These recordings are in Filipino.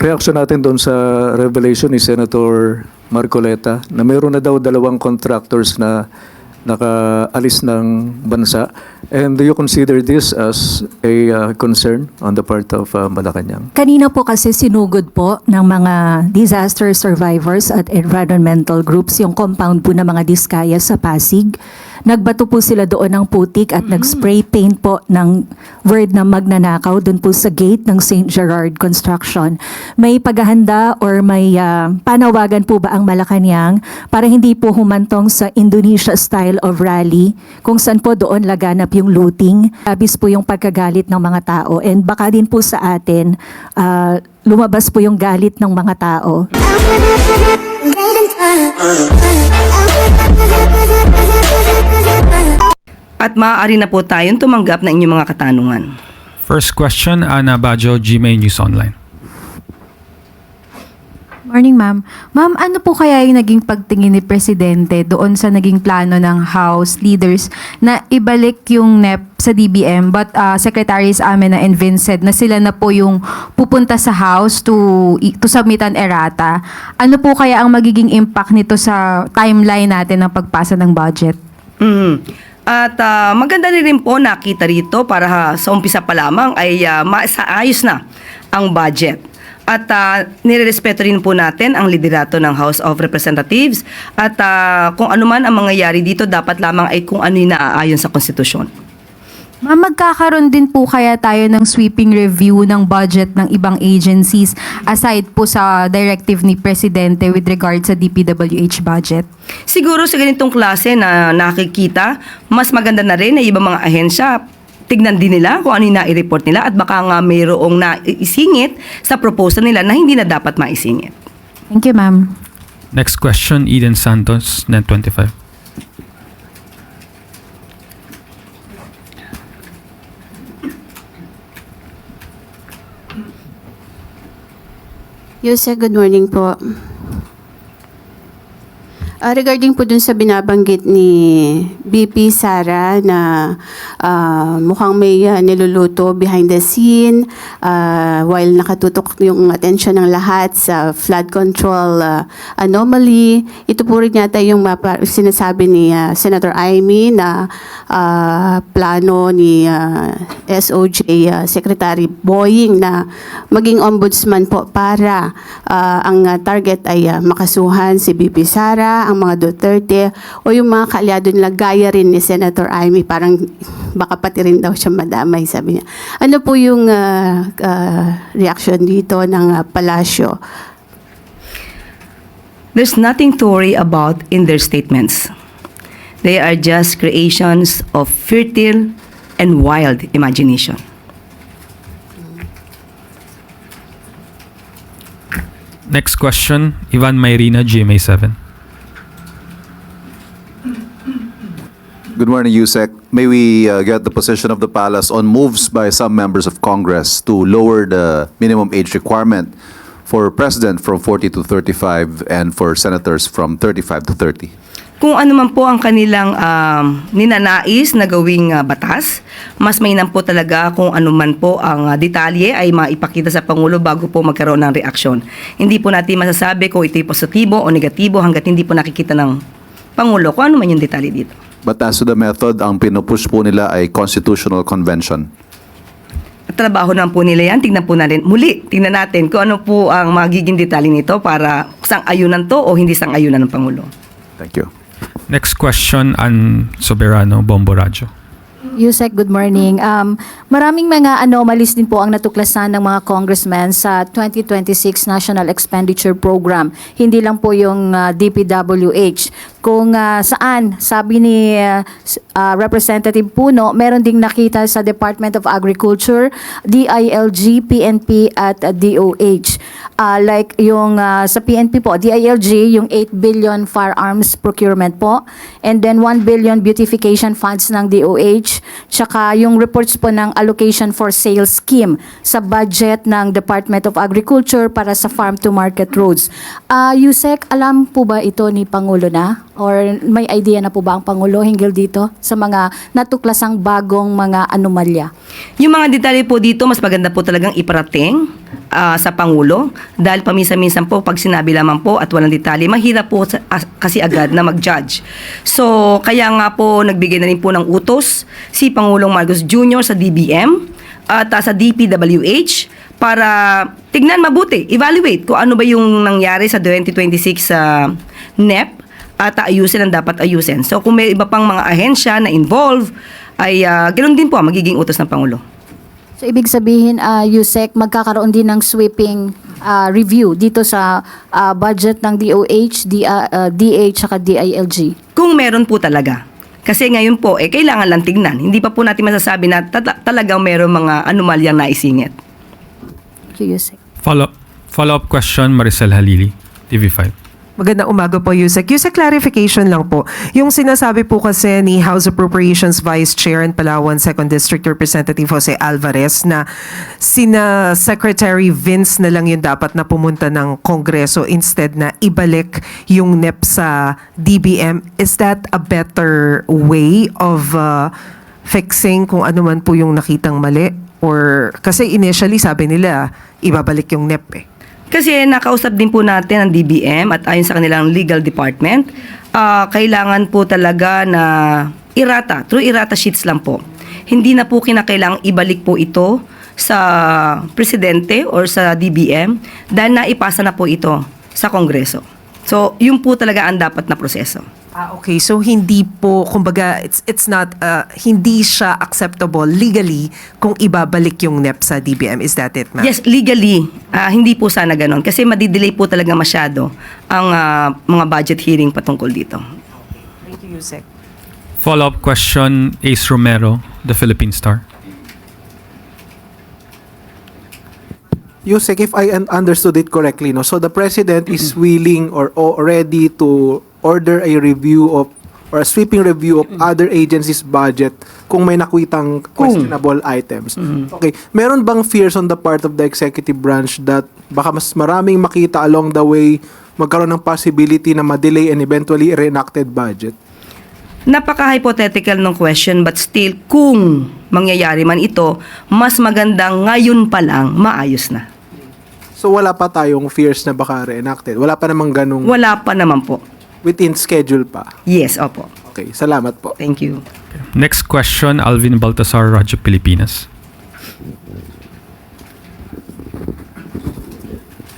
reaction natin doon sa revelation ni Senator Marcoleta na mayroon na daw dalawang contractors na nakaalis ng bansa. And do you consider this as a uh, concern on the part of uh, Malacanang? Kanina po kasi sinugod po ng mga disaster survivors at environmental groups yung compound po ng mga diskaya sa Pasig. Nagbato po sila doon ng putik at nag-spray paint po ng word na magnanakaw doon po sa gate ng St. Gerard Construction. May paghahanda or may ah, panawagan po ba ang Malacanang para hindi po humantong sa Indonesia style of rally kung saan po doon laganap yung looting. Abis po yung pagkagalit ng mga tao and baka din po sa atin ah, lumabas po yung galit ng mga tao. At maaari na po tayong tumanggap ng inyong mga katanungan. First question, Ana Bajo, GMA News Online. Morning, ma'am. Ma'am, ano po kaya yung naging pagtingin ni Presidente doon sa naging plano ng House leaders na ibalik yung NEP sa DBM but uh, Secretaries Amena and Vincent na sila na po yung pupunta sa House to, to submit an errata. Ano po kaya ang magiging impact nito sa timeline natin ng pagpasa ng budget? Mhm. At ah, maganda rin, po nakita rito para ha, sa umpisa pa lamang ay uh, masaayos na ang budget. At uh, nirerespeto rin po natin ang liderato ng House of Representatives at ah, kung ano man ang mangyayari dito dapat lamang ay kung ano yung naaayon sa konstitusyon. Ma'am, magkakaroon din po kaya tayo ng sweeping review ng budget ng ibang agencies aside po sa directive ni Presidente with regard sa DPWH budget? Siguro sa ganitong klase na nakikita, mas maganda na rin na ibang mga ahensya tignan din nila kung ano yung nai-report nila at baka nga mayroong naisingit sa proposal nila na hindi na dapat maisingit. Thank you, ma'am. Next question, Eden Santos, Net 25. Yuse, good morning po. Ah, regarding po dun sa binabanggit ni BP Sara na ah, mukhang may ah, niluluto behind the scene ah, while nakatutok yung atensyon ng lahat sa flood control ah, anomaly. Ito po rin yata yung mapa- sinasabi ni ah, Senator Amy na ah, plano ni ah, SOJ ah, Secretary Boying na maging ombudsman po para ah, ang ah, target ay ah, makasuhan si BP Sara, ang mga Duterte o yung mga kaalyado nila gaya rin ni Senator Amy parang baka pati rin daw siya madamay sabi niya. Ano po yung ah, ah, uh, uh, reaction dito ng uh, palasyo? There's nothing to worry about in their statements. They are just creations of fertile and wild imagination. Next question, Ivan Mayrina, GMA7. Good morning, Yusek. May we uh, get the position of the palace on moves by some members of Congress to lower the minimum age requirement for president from 40 to 35 and for senators from 35 to 30? Kung ano man po ang kanilang um, ninanais na gawing uh, batas, mas mainam po talaga kung ano man po ang uh, detalye ay maipakita sa Pangulo bago po magkaroon ng reaksyon. Hindi po natin masasabi kung ito'y positibo o negatibo hanggat hindi po nakikita ng Pangulo kung ano man yung detalye dito. But as to the method, ang pinupush po nila ay constitutional convention. At trabaho naman po nila yan. Tingnan po natin. Muli, tingnan natin kung ano po ang magiging detalye nito para sang-ayunan to o hindi sang-ayunan ng Pangulo. Thank you. Next question, An Soberano, Bombo Radyo. Yusek, good morning. Um, maraming mga anomalies din po ang natuklasan ng mga congressmen sa 2026 National Expenditure Program. Hindi lang po yung uh, DPWH. Kung uh, saan, sabi ni uh, uh, Representative Puno, meron ding nakita sa Department of Agriculture, DILG, PNP at uh, DOH. Uh, like yung uh, sa PNP po, DILG, yung 8 billion firearms procurement po, and then 1 billion beautification funds ng DOH, tsaka yung reports po ng allocation for sales scheme sa budget ng Department of Agriculture para sa farm to market roads. Uh, Yusek, alam po ba ito ni Pangulo na? Or may idea na po ba ang Pangulo hinggil dito sa mga natuklasang bagong mga anomalya? Yung mga detalye po dito, mas maganda po talagang iparating ah, sa Pangulo dahil paminsan-minsan po pag sinabi lamang po at walang detalye, mahirap po sa- as- kasi agad na mag-judge. So, kaya nga po nagbigay na rin po ng utos si Pangulong Marcos Jr. sa DBM at ah, sa DPWH para tignan mabuti, evaluate kung ano ba yung nangyari sa 2026 sa NEP at ayusin ang dapat ayusin. So kung may iba pang mga ahensya na involve, ay ah, ganoon din po ang magiging utos ng Pangulo. So ibig sabihin, uh, Yusek, magkakaroon din ng sweeping ah, review dito sa ah, budget ng DOH, D, ah, DH, at DILG. Kung meron po talaga. Kasi ngayon po, eh, kailangan lang tignan. Hindi pa po natin masasabi na tata- talagang meron mga anomalyang naisingit. Thank you, Yusek. Follow follow-up question, Maricel Halili, TV5. Magandang umaga po, Yusek. Yusek, clarification lang po. Yung sinasabi po kasi ni House Appropriations Vice Chair and Palawan 2nd District Representative Jose Alvarez na sina Secretary Vince na lang yung dapat na pumunta ng Kongreso instead na ibalik yung NEP sa DBM. Is that a better way of uh, fixing kung ano man po yung nakitang mali? Or kasi initially sabi nila ibabalik yung NEP eh. Kasi nakausap din po natin ang DBM at ayon sa kanilang legal department, ah, kailangan po talaga na irata, through irata sheets lang po. Hindi na po kinakailangang ibalik po ito sa presidente or sa DBM dahil naipasa na po ito sa Kongreso. So, yun po talaga ang dapat na proseso. Ah, okay. So hindi po, kumbaga, it's, it's not, uh, hindi siya acceptable legally kung ibabalik yung NEP sa DBM. Is that it, ma'am? Yes, legally, ah, hindi po sana ganon kasi madidelay po talaga masyado ang ah, mga budget hearing patungkol dito. Thank you, Yusek. Follow-up question, Ace Romero, The Philippine Star. Yusek, if I un- understood it correctly, no, so the president is willing or, or ready to order a review of or a sweeping review of other agencies' budget kung may nakwitang questionable items. Okay, meron bang fears on the part of the executive branch that baka mas maraming makita along the way magkaroon ng possibility na ma-delay and eventually reenacted budget? Napaka-hypothetical ng question but still kung mangyayari man ito, mas magandang ngayon pa lang maayos na. So wala pa tayong fears na baka reenacted. Wala pa namang ganung Wala pa naman po. Within schedule pa. Yes, opo. Okay, salamat po. Thank you. Next question, Alvin Baltasar, Radyo Pilipinas.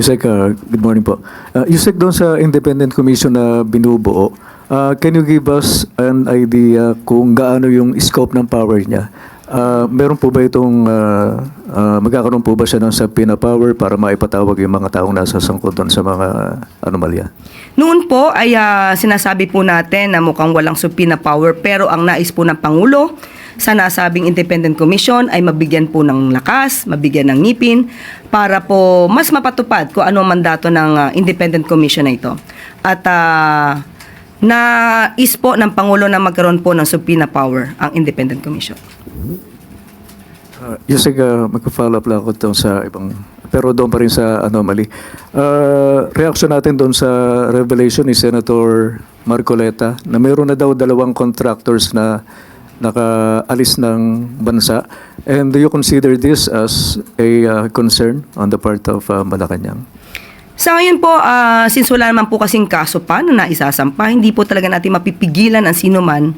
Yusek, uh, good morning po. Uh, Yusek, doon sa independent commission na binubuo, uh, can you give us an idea kung gaano yung scope ng power niya? Uh, meron po ba itong, uh, uh, magkakaroon po ba siya ng subpoena power para maipatawag yung mga taong nasa sangkot doon sa mga anomalya? Noon po ay ah, sinasabi po natin na mukhang walang subpoena power pero ang nais po ng Pangulo sa nasabing independent commission ay mabigyan po ng lakas, mabigyan ng ngipin para po mas mapatupad kung ano ang mandato ng ah, independent commission na ito. At ah, nais po ng Pangulo na magkaroon po ng subpoena power ang independent commission. Uh, Yusek, uh, mag-follow up lang ako sa ibang, pero doon pa rin sa anomaly. Uh, reaction natin doon sa revelation ni Senator Marcoleta na mayroon na daw dalawang contractors na nakaalis ng bansa. And do you consider this as a uh, concern on the part of uh, Malacanang? Sa ngayon po, ah, since wala naman po kasing kaso pa na naisasampa, hindi po talaga natin mapipigilan ang sino man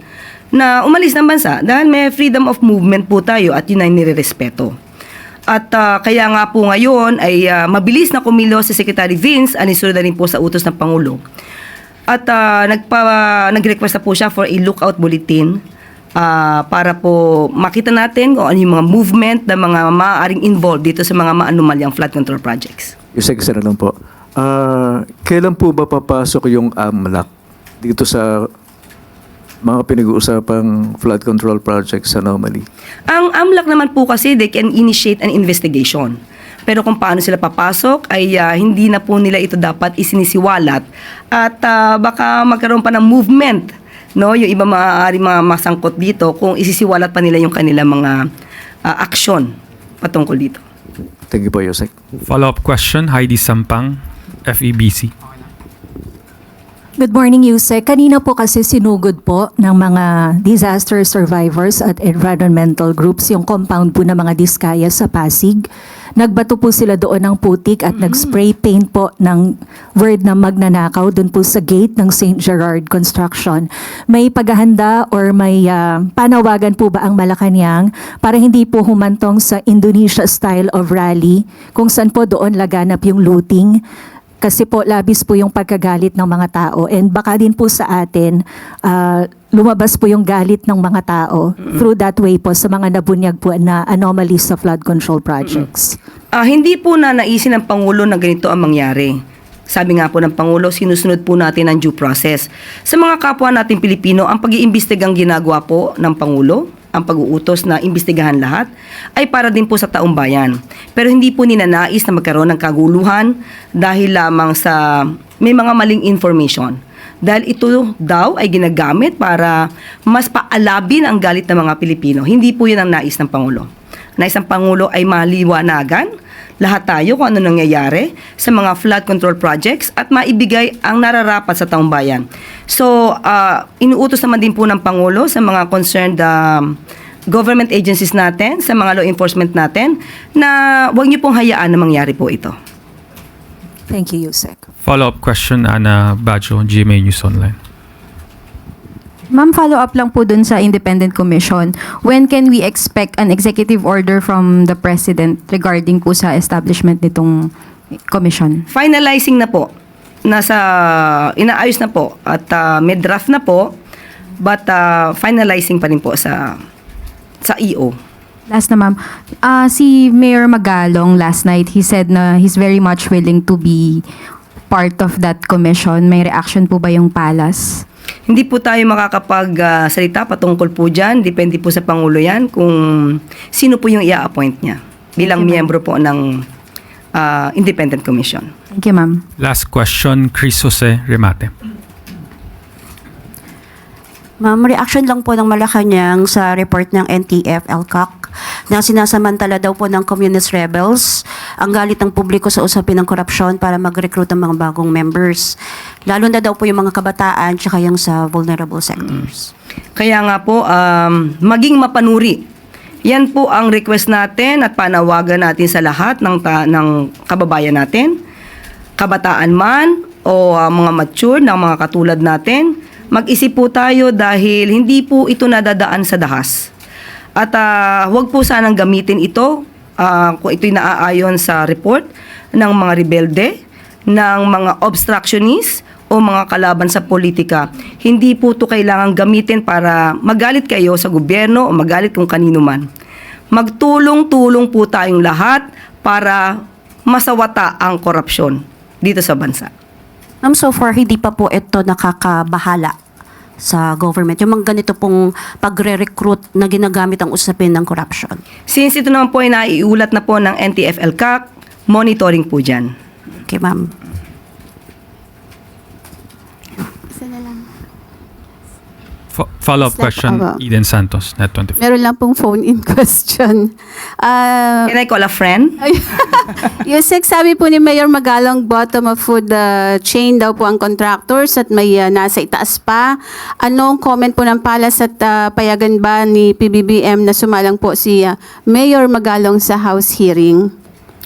na umalis ng bansa dahil may freedom of movement po tayo at yun ay nirerespeto. At ah, kaya nga po ngayon ay ah, mabilis na kumilo si Secretary Vince, anisunod na rin po sa utos ng Pangulo. At ah, nagpa, nag-request na po siya for a lookout bulletin ah, para po makita natin kung ano yung mga movement ng mga maaaring involved dito sa mga maanumalyang flood control projects. Yusek, isa na lang po. Uh, kailan po ba papasok yung AMLAC dito sa mga pinag-uusapang flood control projects sa anomaly? Ang AMLAC naman po kasi they can initiate an investigation. Pero kung paano sila papasok ay ah, hindi na po nila ito dapat isinisiwalat at ah, baka magkaroon pa ng movement no yung iba maaari mga masangkot dito kung isisiwalat pa nila yung kanilang mga ah, aksyon patungkol dito. Thank you po, Yusek. Follow-up question, Heidi Sampang, FEBC. Good morning, Yusek. Kanina po kasi sinugod po ng mga disaster survivors at environmental groups yung compound po ng mga diskaya sa Pasig. Nagbato po sila doon ng putik at nag-spray paint po ng word na magnanakaw doon po sa gate ng St. Gerard Construction. May paghahanda or may ah, panawagan po ba ang Malacanang para hindi po humantong sa Indonesia style of rally kung saan po doon laganap yung looting kasi po labis po yung pagkagalit ng mga tao and baka din po sa atin ah, lumabas po yung galit ng mga tao through that way po sa mga nabunyag po na anomalies sa flood control projects. Ah, hindi po na naisin ng Pangulo na ganito ang mangyari. Sabi nga po ng Pangulo, sinusunod po natin ang due process. Sa mga kapwa natin Pilipino, ang pag-iimbestigang ginagawa po ng Pangulo, ang pag-uutos na imbestigahan lahat, ay para din po sa taong bayan. Pero hindi po ninanais na magkaroon ng kaguluhan dahil lamang sa may mga maling information. Dahil ito daw ay ginagamit para mas paalabin ang galit ng mga Pilipino. Hindi po yun ang nais ng Pangulo. Nais ng Pangulo ay maliwanagan lahat tayo kung ano nangyayari sa mga flood control projects at maibigay ang nararapat sa taong bayan. So, ah, inuutos naman din po ng Pangulo sa mga concerned um, government agencies natin, sa mga law enforcement natin, na huwag niyo pong hayaan na mangyari po ito. Thank you, Yusek. Follow-up question, Ana Bajo, GMA News Online. Ma'am, follow up lang po dun sa Independent Commission. When can we expect an executive order from the President regarding po sa establishment nitong commission? Finalizing na po. Nasa, inaayos na po. At ah, may draft na po. But ah, finalizing pa rin po sa sa EO. Last na ma'am, Ah, si Mayor Magalong last night, he said na he's very much willing to be part of that commission. May reaction po ba yung Palace? Hindi po tayo makakapag-salita patungkol po dyan. Depende po sa Pangulo yan kung sino po yung i-appoint niya bilang miyembro po ng ah, Independent Commission. Thank you, ma'am. Last question, Chris Jose Remate. Ma'am, reaction lang po ng Malacanang sa report ng NTF, LCAC, na sinasamantala daw po ng communist rebels ang galit ng publiko sa usapin ng korupsyon para mag-recruit ng mga bagong members. Lalo na daw po yung mga kabataan tsaka yung sa vulnerable sectors. Kaya nga po, um, maging mapanuri. Yan po ang request natin at panawagan natin sa lahat ng, ta- ng kababayan natin. Kabataan man o uh, mga mature ng mga katulad natin, mag-isip po tayo dahil hindi po ito nadadaan sa dahas. At ah, huwag po sanang gamitin ito ah, kung ito'y naaayon sa report ng mga rebelde, ng mga obstructionist o mga kalaban sa politika. Hindi po ito kailangan gamitin para magalit kayo sa gobyerno o magalit kung kanino man. Magtulong-tulong po tayong lahat para masawata ang korupsyon dito sa bansa. Ma'am, so far, hindi pa po ito nakakabahala sa government. Yung mga ganito pong pagre-recruit na ginagamit ang usapin ng corruption. Since ito naman po ay naiulat na po ng NTF-LCAC, monitoring po dyan. Okay, ma'am. Isa na lang. Fo- follow-up question, Aba. Eden Santos, Net25. Meron lang pong phone-in question. Ah, Can I call a friend? Yusek, sabi po ni Mayor Magalong, bottom of food uh, chain daw po ang contractors at may uh, nasa itaas pa. Anong comment po ng palas at uh, payagan ba ni PBBM na sumalang po si uh, Mayor Magalong sa House hearing?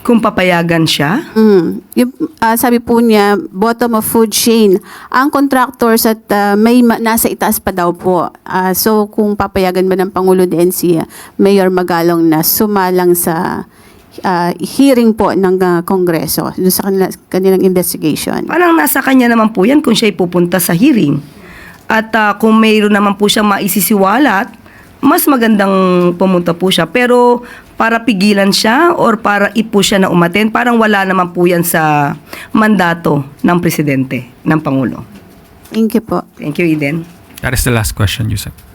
Kung papayagan siya? Mm. Yung, ah, sabi po niya, bottom of food chain. Ang contractors at ah, may ma- nasa itaas pa daw po. Ah, so kung papayagan ba ng Pangulo din si Mayor Magalong na sumalang sa ah, hearing po ng ah, Kongreso sa kanila, kanilang investigation. Parang nasa kanya naman po yan kung siya'y pupunta sa hearing. At ah, kung mayroon naman po siyang maisisiwalat, mas magandang pumunta po siya. Pero para pigilan siya or para ipo siya na umaten, parang wala naman po yan sa mandato ng presidente, ng Pangulo. Thank you po. Thank you, Eden. That is the last question, Yusek.